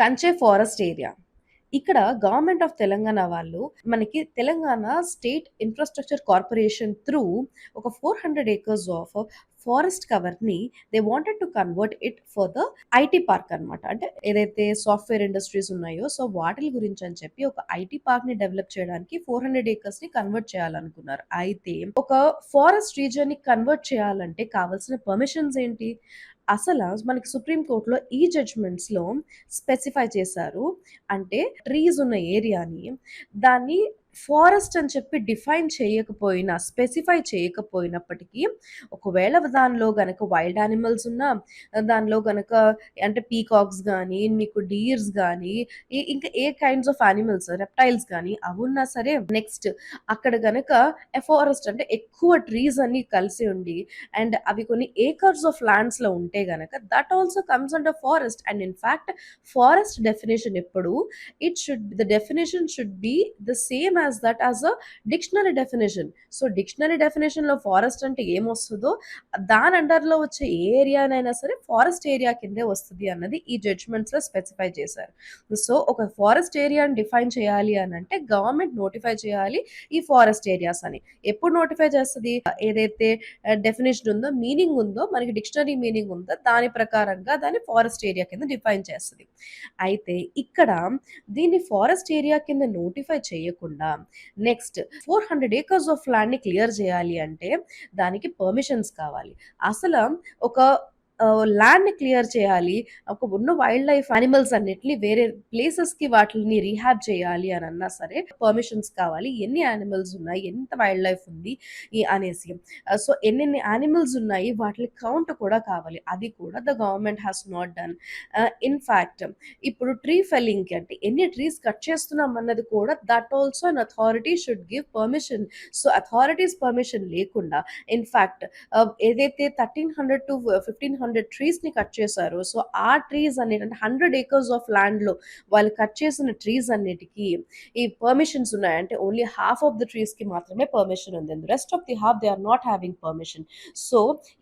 కంచె forest area ఇక్కడ government of Telangana వాళ్ళు మనకి Telangana state infrastructure corporation through ఒక four hundred acres of forest కవర్ని they wanted to convert it for the IT park అన్నమాట. అంటే ఏదైతే సాఫ్ట్వేర్ ఇండస్ట్రీస్ ఉన్నాయో సో వాటి గురించి అని చెప్పి ఒక ఐటీ పార్క్ని డెవలప్ చేయడానికి ఫోర్ హండ్రెడ్ ఏకర్స్ని కన్వర్ట్ చేయాలనుకున్నారు. అయితే ఒక ఫారెస్ట్ రీజియన్ని కన్వర్ట్ చేయాలంటే కావాల్సిన పర్మిషన్స్ ఏంటి? అసలు మనకి సుప్రీం కోర్టులో ఈ జడ్జ్మెంట్స్లో స్పెసిఫై చేశారు. అంటే ట్రీస్ ఉన్న ఏరియాని దాన్ని ఫారెస్ట్ అని చెప్పి డిఫైన్ చేయకపోయినా స్పెసిఫై చేయకపోయినప్పటికీ ఒకవేళ దానిలో గనక వైల్డ్ యానిమల్స్ ఉన్నా దానిలో గనక అంటే పీకాక్స్ కానీ మీకు డీర్స్ కానీ ఇంకా a kinds of animals reptiles కానీ అవి ఉన్నా సరే నెక్స్ట్ అక్కడ గనక ఫారెస్ట్ అంటే ఎక్కువ ట్రీస్ అన్ని కలిసి ఉండి అండ్ అవి కొన్ని ఏకర్స్ ఆఫ్ ల్యాండ్స్లో ఉంటే గనక that also comes and forest and in fact forest definition ఎప్పుడు it should the definition should be the same as that as a dictionary definition so dictionary డెఫినేషన్లో forest అంటే ఏమొస్తుందో దాని అండర్లో వచ్చే ఏ ఏరియానైనా సరే ఫారెస్ట్ ఏరియా కిందే వస్తుంది అన్నది ఈ జడ్జ్మెంట్స్లో స్పెసిఫై చేశారు. సో ఒక ఫారెస్ట్ ఏరియాని డిఫైన్ చేయాలి అని అంటే గవర్నమెంట్ నోటిఫై చేయాలి ఈ ఫారెస్ట్ ఏరియాస్ అని. ఎప్పుడు నోటిఫై చేస్తుంది? ఏదైతే డెఫినేషన్ ఉందో మీనింగ్ ఉందో మనకి డిక్షనరీ మీనింగ్ ఉందో దాని ప్రకారంగా దాన్ని ఫారెస్ట్ ఏరియా కింద డిఫైన్ చేస్తుంది. అయితే ఇక్కడ దీన్ని ఫారెస్ట్ ఏరియా కింద నోటిఫై చేయకుండా next four hundred acres of ల్యాండ్ని క్లియర్ చేయాలి అంటే దానికి పర్మిషన్స్ కావాలి. అసలు ఒక ల్యాండ్ క్లియర్ చేయాలి ఒక ఉన్న వైల్డ్ లైఫ్ యానిమల్స్ అన్నిటిని వేరే ప్లేసెస్కి వాటిని రీహాబ్ చేయాలి అని అన్నా సరే పర్మిషన్స్ కావాలి ఎన్ని యానిమల్స్ ఉన్నాయి ఎంత వైల్డ్ లైఫ్ ఉంది ఈ అనేసి. సో ఎన్నెన్ని యానిమల్స్ ఉన్నాయి వాటి కౌంట్ కూడా కావాలి. అది కూడా the government has not done in fact ఇప్పుడు ట్రీ ఫెల్లింగ్ అంటే ఎన్ని ట్రీస్ కట్ చేస్తున్నాం అన్నది కూడా that also an authority should give permission so authorities permission లేకుండా ఇన్ ఫ్యాక్ట్ ఏదైతే thirteen hundred to fifteen hundred ట్రీస్ని cut చేశారు. సో ఆ ట్రీస్ అన్నిటి అంటే హండ్రెడ్ ఏకర్స్ ఆఫ్ ల్యాండ్లో వాళ్ళు కట్ చేసిన ట్రీస్ అన్నిటికీ ఈ పర్మిషన్స్ ఉన్నాయి. అంటే ఓన్లీ హాఫ్ ఆఫ్ ద ట్రీస్కి మాత్రమే పర్మిషన్ ఉంది. Rest of the half they are not having permission so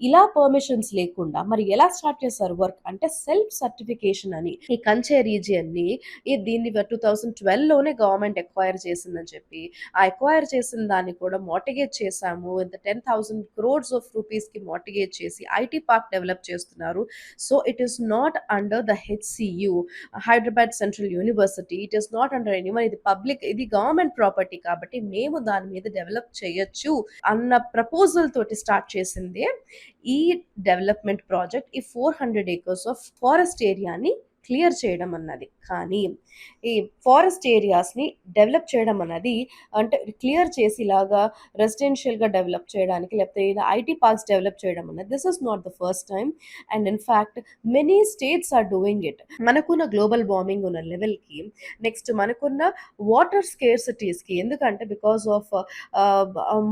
ఇలా పర్మిషన్స్ లేకుండా మరి ఎలా స్టార్ట్ చేశారు వర్క్ అంటే సెల్ఫ్ సర్టిఫికేషన్ అని ఈ కంచే రీజియన్ని ఈ దీన్ని టూ థౌసండ్ ట్వెల్వ్లోనే గవర్నమెంట్ ఎక్వైర్ చేసిందని చెప్పి ఆ ఎక్వైర్ చేసిన దాన్ని కూడా మోటిగేట్ చేశాము. ఇంత టెన్ థౌసండ్ క్రోడ్స్ ఆఫ్ రూపీస్కి మోటిగేట్ చేసి ఐటీ పార్క్ డెవలప్ చేస్తున్నారు. So it is not under the HCU Hyderabad central university it is not under anyone ఇది పబ్లిక్ ఇది గవర్నమెంట్ ప్రాపర్టీ కాబట్టి మేము దాని మీద డెవలప్ చేయొచ్చు అన్న ప్రపోజల్ తోటి స్టార్ట్ చేసిందే ఈ డెవలప్మెంట్ ప్రాజెక్ట్ ఈ four hundred acres of forest ఏరియాని క్లియర్ చేయడం అన్నది. కానీ ఈ ఫారెస్ట్ ఏరియాస్ని డెవలప్ చేయడం అన్నది అంటే క్లియర్ చేసి ఇలాగా రెసిడెన్షియల్గా డెవలప్ చేయడానికి లేకపోతే ఐటీ పార్క్స్ డెవలప్ చేయడం అన్నది this is not the first time and in fact many states are doing it మనకున్న గ్లోబల్ వార్మింగ్ ఉన్న లెవెల్కి నెక్స్ట్ మనకున్న వాటర్ స్కేర్సిటీస్కి ఎందుకంటే because of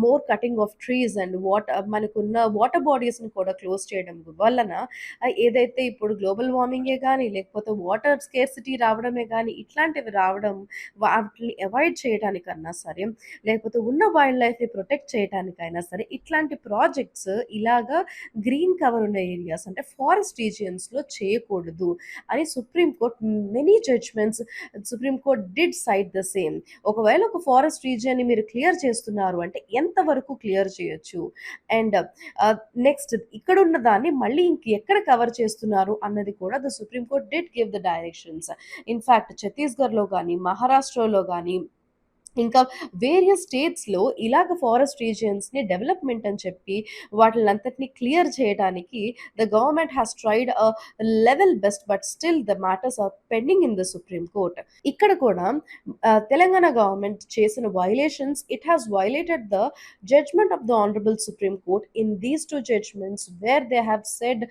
more cutting of trees and water మనకున్న వాటర్ బాడీస్ని కూడా క్లోజ్ చేయడం వలన uh, ఏదైతే ఇప్పుడు గ్లోబల్ వార్మింగే కానీ లేకపోతే వాటర్ స్కేర్సిటీ రావడమే కానీ ఇట్లాంటివి రావడం వాటిని అవాయిడ్ చేయడానికన్నా సరే లేకపోతే ఉన్న వైల్డ్ లైఫ్ని ప్రొటెక్ట్ చేయడానికైనా సరే ఇట్లాంటి ప్రాజెక్ట్స్ ఇలాగా గ్రీన్ కవర్ ఉన్న ఏరియాస్ అంటే ఫారెస్ట్ రీజియన్స్లో చేయకూడదు అని supreme court many judgments supreme court did side the same ఒకవేళ ఒక ఫారెస్ట్ రీజియన్ని మీరు క్లియర్ చేస్తున్నారు అంటే ఎంతవరకు క్లియర్ చేయొచ్చు? అండ్ నెక్స్ట్ uh, ఇక్కడ ఉన్న దాన్ని మళ్ళీ ఇంక ఎక్కడ కవర్ చేస్తున్నారు అన్నది కూడా the supreme court did give the directions in fact ఛత్తీస్గఢ్లో కానీ మహారాష్ట్రలో కానీ ఇంకా వేరియస్ స్టేట్స్లో ఇలాగ ఫారెస్ట్ రీజియన్స్ని డెవలప్మెంట్ అని చెప్పి వాటిని అంతటిని క్లియర్ చేయడానికి the government has tried a level best but still the matters are pending in the supreme court ఇక్కడ కూడా ఆ, తెలంగాణ గవర్నమెంట్ చేసిన violations it has violated the judgment of the honourable supreme court in these two judgments where they have said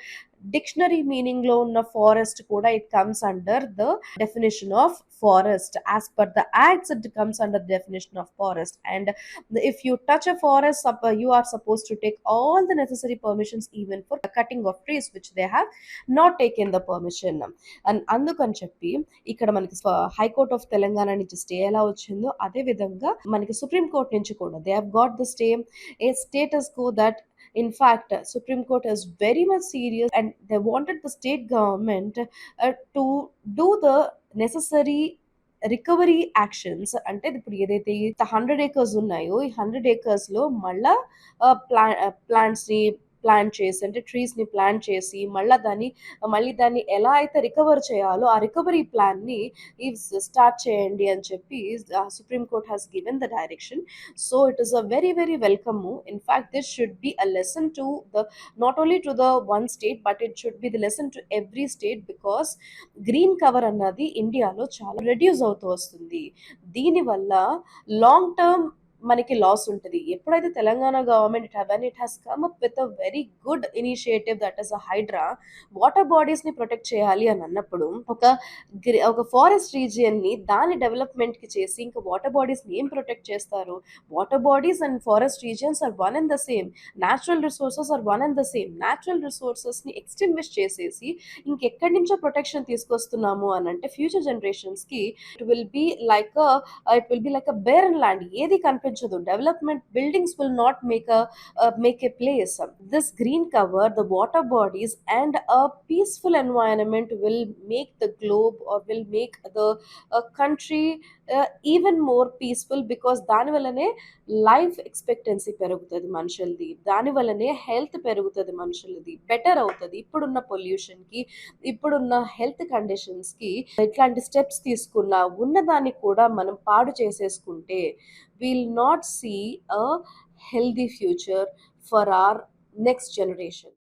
dictionary మీనింగ్లో ఉన్న forest కూడా it comes under the definition of forest as per the acts it comes under definition of forest and if you touch a forest sup- you are supposed to take all the necessary permissions even for cutting of trees which they have not taken the permission. And అందుకని చెప్పి ఇక్కడ మనకి high court of Telangana నుంచి stay ఎలా వచ్చిందో అదే విధంగా మనకి సుప్రీం కోర్ట్ నుంచి కూడా they have got the stay a status quo that in fact supreme court is very much serious and they wanted the state government uh, to do the necessary recovery actions అంటే ఇప్పుడు ఏదైతే ఈ 100 acres ఉన్నాయో, ఈ 100 ఏకర్స్‌లో మళ్ళా ఆహ్, ప్లా ఆహ్, ప్లాంట్స్‌ని ప్లాంట్ చేసి అంటే ట్రీస్‌ని ప్లాంట్ చేసి మళ్ళీ దాన్ని మళ్ళీ దాన్ని ఎలా అయితే రికవర్ చేయాలో ఆ రికవరీ ప్లాన్‌ని స్టార్ట్ చేయండి అని చెప్పి supreme court supreme court has given the direction. So, it is a very very welcome move. In fact this should be a lesson to the not only to the one state but it should be the lesson to every state because green cover అన్నది ఇండియాలో చాలా reduce అవుతూ వస్తుంది. దీనివల్ల long term మనకి loss ఉంటది. ఎప్పుడైతే Telangana government it when it has come up with a very good initiative that is a HYDRAA water బాడీస్‌ని protect చేయాలి అని అన్నప్పుడు ఒక ఒక ఫారెస్ట్ రీజియన్‌ని దాని డెవలప్‌మెంట్‌కి చేసి ఇంకా వాటర్ బాడీస్‌ని ఏం ప్రొటెక్ట్ చేస్తారు? Water bodies and forest regions are one and the same. Natural resources are one and the same. Natural రిసోర్సెస్‌ని extinguish చేసేసి ఇంకెక్కడి నుంచో ప్రొటెక్షన్ తీసుకొస్తున్నాము అని అంటే future జనరేషన్స్‌కి it will be like it will be like a and land. ఏది పెంచదు development buildings will not make a make a place. This green cover, the water bodies and a peaceful environment will make the globe or will make the country even more peaceful because దాని వల్లనే life expectancy పెరుగుతది మనుషులది. దాని వల్లనే health పెరుగుతది మనుషులది. Better అవుతది. ఇప్పుడున్న పొల్యూషన్‌కి, ఇప్పుడున్న health కండిషన్స్‌కి ఇట్లాంటి స్టెప్స్ తీసుకున్న ఉన్నదాన్ని కూడా మనం పాడు చేసేసుకుంటే we'll not see a healthy future for our next generation.